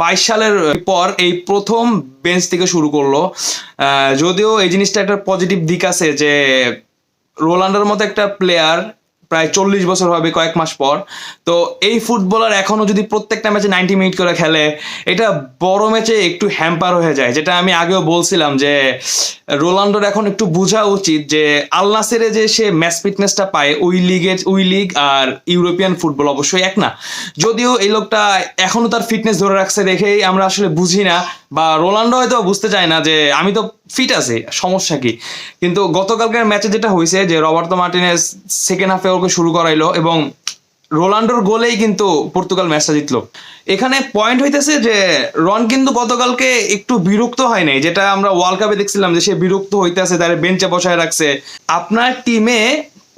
বাইশ সালের পর এই প্রথম বেঞ্চ থেকে শুরু করল। যদিও এই জিনিসটা একটা পজিটিভ দিক আছে যে রোলান্ডার মতো একটা প্লেয়ার প্রায় চল্লিশ বছর হবে কয়েক মাস পর। তো এই ফুটবলার এখনও যদি প্রত্যেকটা ম্যাচে নাইনটি মিনিট করে খেলে, এটা বড় ম্যাচে একটু হ্যাম্পার হয়ে যায়। যেটা আমি আগেও বলছিলাম যে, রোনাল্ডোর এখন একটু বোঝা উচিত যে, আল যে সে ম্যাচ ফিটনেসটা পায়, ওই লিগের ওই লিগ আর ইউরোপিয়ান ফুটবল অবশ্যই এক না। যদিও এই লোকটা এখনও তার ফিটনেস ধরে রাখছে দেখেই আমরা আসলে বুঝি না, বা রোনাল্ডো হয়তো বুঝতে চায় না যে, আমি তো ফিট আছে, সমস্যা কি? কিন্তু গতকালকের ম্যাচে যেটা হয়েছে যে রবার্তো মার্টিনেস সেকেন্ড হাফে ওকে শুরু করাইলো এবং রোনাল্ডোর গোলেই কিন্তু পর্তুগাল ম্যাচটা জিতলো। এখানে পয়েন্ট হইতেছে যে রন কিন্তু গতকালকে একটু বিরক্ত হয় নাই, যেটা আমরা ওয়ার্ল্ড কাপে দেখছিলাম যে সে বিরক্ত হইতেছে, তার বেঞ্চে বসায় রাখছে। আপনার টিমে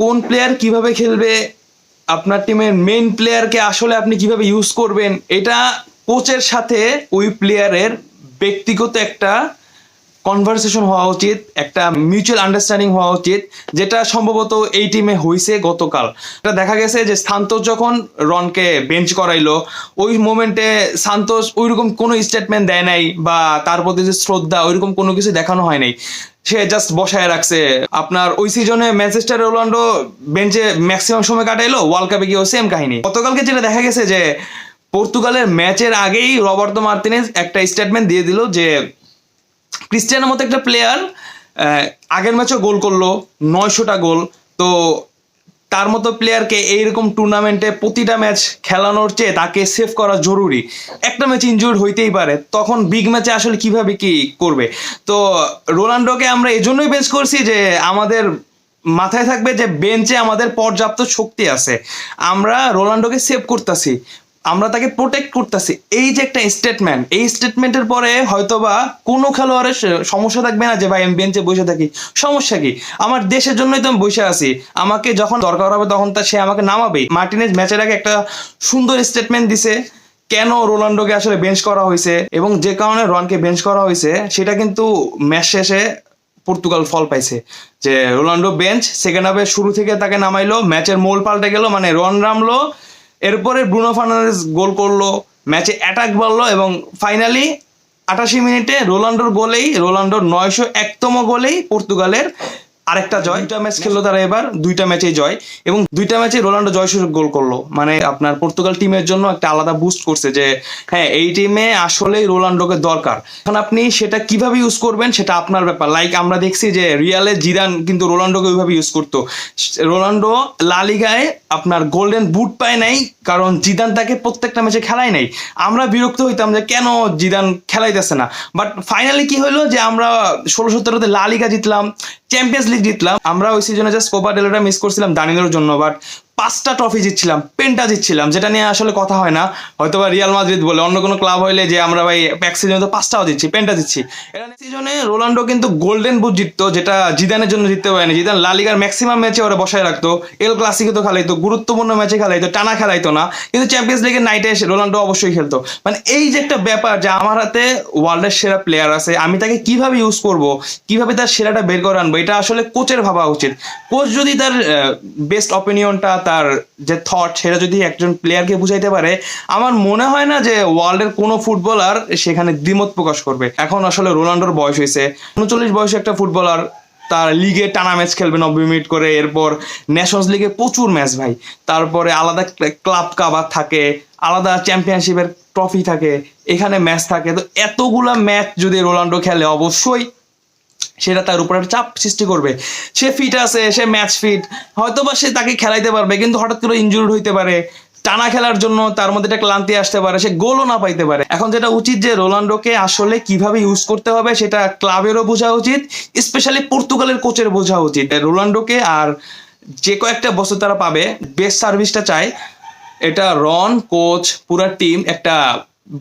কোন প্লেয়ার কীভাবে খেলবে? আপনার টিমের মেইন প্লেয়ারকে আসলে আপনি কীভাবে ইউজ করবেন? এটা কোচের সাথে ওই প্লেয়ারের ব্যক্তিগত একটা কনভারসেশন হওয়া উচিত, একটা মিউচুয়াল আন্ডারস্ট্যান্ডিং হওয়া উচিত, যেটা সম্ভবত এই টিমে হয়েছে গতকাল। এটা দেখা গেছে যে সান্তোষ যখন রনকে বেঞ্চ করাইলো, ওই মোমেন্টে সান্তোষ ওইরকম কোনো স্টেটমেন্ট দেয় নাই বা তার প্রতি যে শ্রদ্ধা, ওইরকম কোনো কিছু দেখানো হয় নাই। সে জাস্ট বসায় রাখছে। আপনার ওই সিজনে ম্যানচেস্টার রোনাল্ডো বেঞ্চে ম্যাক্সিমাম সময় কাটাইলো ওয়ার্ল্ড কাপে গিয়েও সেম কাহিনী। গতকালকে যেটা দেখা গেছে যে পর্তুগালের ম্যাচের আগেই রবার্তো মার্তিনেজ একটা স্টেটমেন্ট দিয়ে দিল যে ক্রিস্টিয়ানোর মতো একটা প্লেয়ার আগের ম্যাচও গোল করল, নয়শোটা গোল তো তার মতো প্লেয়ারকে এইরকম টুর্নামেন্টে প্রতিটা ম্যাচ খেলানোর চেয়ে তাকে সেভ করা জরুরি। একটা ম্যাচ ইনজুর হইতেই পারে, তখন বিগ ম্যাচে আসলে কীভাবে কি করবে? তো রোনাল্ডোকে আমরা এজন্যই বেঞ্চ করছি যে আমাদের মাথায় থাকবে যে বেঞ্চে আমাদের পর্যাপ্ত শক্তি আছে। আমরা রোনাল্ডোকে সেভ করতেছি। আমরা তাকে প্রোটেক্ট করতেছি। এই যে একটা স্টেটমেন্ট এই স্টেটমেন্টের পরে হয়তোবা কোনো খেলোয়াড়ের সমস্যা থাকবে না যে, ভাই, আমি বেঞ্চে বসে থাকি। সমস্যা কি? আমার দেশের জন্যই তো আমি বসে আছি। আমাকে যখন দরকার হবে তখন তা সে আমাকে নামাবেই। মার্টিনেজ ম্যাচের আগে একটা সুন্দর স্টেটমেন্ট দিছে, কেন রোনাল্ডোকে আসলে বেঞ্চ করা হয়েছে এবং যে কারণে রনকে বেঞ্চ করা হয়েছে, সেটা কিন্তু ম্যাচ শেষে পর্তুগাল ফল পাইছে। যে, রোনাল্ডো বেঞ্চ সেকেন্ড হাফে শুরু থেকে তাকে নামাইলো, ম্যাচের মোল পাল্টে গেল মানে রন নামলো এরপরে ব্রুনো ফার্নান্ডেস গোল করল, ম্যাচে অ্যাটাক বাড়লো এবং ফাইনালি আটাশি মিনিটে রোলান্ডোর গোলেই রোলান্ডোর নয়শো একতম গোলেই পর্তুগালের আরেকটা জয়। দুইটা ম্যাচ খেললো তারা এবার দুইটা ম্যাচেই জয়। এবং দুইটা ম্যাচে রোনাল্ডো জয়সূচক গোল করল। মানে আপনার পর্তুগাল টিমের জন্য একটা আলাদা বুস্ট করছে যে হ্যাঁ এই টিমে আসলেই রোনাল্ডোকে দরকার। এখন আপনি সেটা কীভাবে ইউজ করবেন সেটা আপনার ব্যাপার। লাইক আমরা দেখছি যে রিয়ালে জিদান কিন্তু রোনাল্ডোকে ওইভাবে ইউজ করতো। রোনাল্ডো লালিগায় আপনার গোল্ডেন বুট পায় নাই কারণ জিদান তাকে প্রত্যেকটা ম্যাচে খেলায় নাই। আমরা বিরক্ত হইতাম যে কেন জিদান খেলাইতেছে না। বাট ফাইনালি কি হলো যে আমরা ষোলো সতেরোতে লালিগা জিতলাম চ্যাম্পিয়ন্স লিগ জিতলাম। আমরা ওই সিজনে জাস্ট কোপা ডেলোটা মিস করছিলাম দানিলোর জন্য বাট পাঁচটা ট্রফি জিতছিলাম পেনটা জিতছিলাম, যেটা নিয়ে আসলে কথা হয় না। হয়তো বা রিয়াল মাদ্রিদ বলে অন্য কোনো ক্লাব হইলে যে আমরা ভাই এক সিজনে তো পাঁচটাও দিচ্ছি পেনটা দিচ্ছি এটা সিজনে রোনাল্ডো কিন্তু গোল্ডেন বুট জিততো, যেটা জিদানের জন্য জিততে পারেনি। জিদান লালিগার ম্যাক্সিমাম ম্যাচে ওরা বসায় রাখতো এল ক্লাসিকে তো খেলাইতো, গুরুত্বপূর্ণ ম্যাচে খেলাইতো, টানা খেলাইতো না। কিন্তু চ্যাম্পিয়ন্স লিগের নাইটে এসে রোনাল্ডো অবশ্যই খেলতো। মানে এই যে একটা ব্যাপার যে আমার হাতে ওয়ার্ল্ডের সেরা প্লেয়ার আছে, আমি তাকে কীভাবে ইউজ করব, কীভাবে তার সেরাটা বের করে আনব, এটা আসলে কোচের ভাবা উচিত। কোচ যদি তার বেস্ট অপিনিয়নটা তার যে থট সেটা যদি একজন প্লেয়ারকে বুঝাইতে পারে, আমার মনে হয় না যে ওয়ার্ল্ডের কোনো ফুটবলার সেখানে দ্বিমত প্রকাশ করবে। এখন আসলে রোনাল্ডোর বয়স হয়েছে। উনচল্লিশ বয়সে একটা ফুটবলার তার লিগে টানা ম্যাচ খেলবে নব্বই মিনিট করে। এরপর ন্যাশনস লিগে প্রচুর ম্যাচ ভাই। তারপরে আলাদা ক্লাব কাবার থাকে, আলাদা চ্যাম্পিয়নশিপের ট্রফি থাকে, এখানে ম্যাচ থাকে। তো এতগুলা ম্যাচ যদি রোনাল্ডো খেলে, অবশ্যই সেটা তার উপর চাপ সৃষ্টি করবে। সে ফিট আছে, সে ম্যাচ ফিট হয়তো বা সে তাকে খেলাইতে পারবে, কিন্তু হঠাৎ করে ইনজুর্ড হইতে পারে। টানা খেলার জন্য তার মধ্যে একটা ক্লান্তি আসতে পারে, সে গোলও না পাইতে পারে। এখন যেটা উচিত যে রোনাল্ডোকে আসলে কীভাবে ইউজ করতে হবে, সেটা ক্লাবেরও বোঝা উচিত স্পেশালি পর্তুগালের কোচের বোঝা উচিত। রোনাল্ডোকে আর যে কয়েকটা বছর তারা পাবে বেস্ট সার্ভিসটা চায় এটা রন কোচ পুরা টিম একটা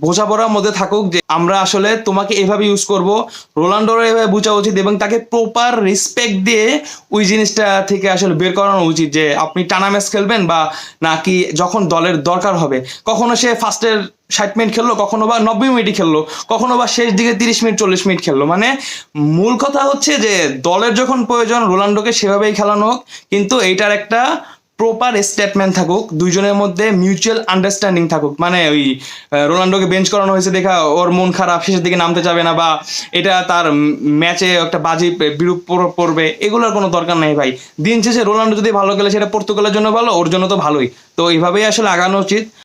বোঝাপড়ার মধ্যে থাকুক যে আমরা আসলে তোমাকে এভাবে ইউজ করব। রোনাল্ডোর এভাবে বোঝা উচিত এবং তাকে প্রপার রেসপেক্ট দিয়ে ওই জিনিসটা থেকে আসলে বের করানো উচিত যে আপনি টানা ম্যাচ খেলবেন বা নাকি যখন দলের দরকার হবে। কখনো সে ফার্স্টের ষাট মিনিট খেললো, কখনো বা নব্বই মিনিটই খেললো, কখনো বা শেষ দিকে তিরিশ মিনিট চল্লিশ মিনিট খেললো। মানে মূল কথা হচ্ছে যে দলের যখন প্রয়োজন রোনাল্ডোকে সেভাবেই খেলানো হোক। কিন্তু এইটার একটা প্রপার স্টেটমেন্ট থাকুক, দুইজনের মধ্যে মিউচুয়াল আন্ডারস্ট্যান্ডিং থাকুক। মানে ওই রোনাল্ডোকে বেঞ্চ করানো হয়েছে দেখা ওর মন খারাপ, শেষের দিকে নামতে যাবে না বা এটা তার ম্যাচে একটা বাজি বিরূপ পড়বে, এগুলোর কোনো দরকার নেই ভাই। দিন শেষে রোনাল্ডো যদি ভালো খেলে, সেটা পর্তুগালের জন্য ভালো, ওর জন্য তো ভালোই। তো এইভাবেই আসলে আগানো উচিত।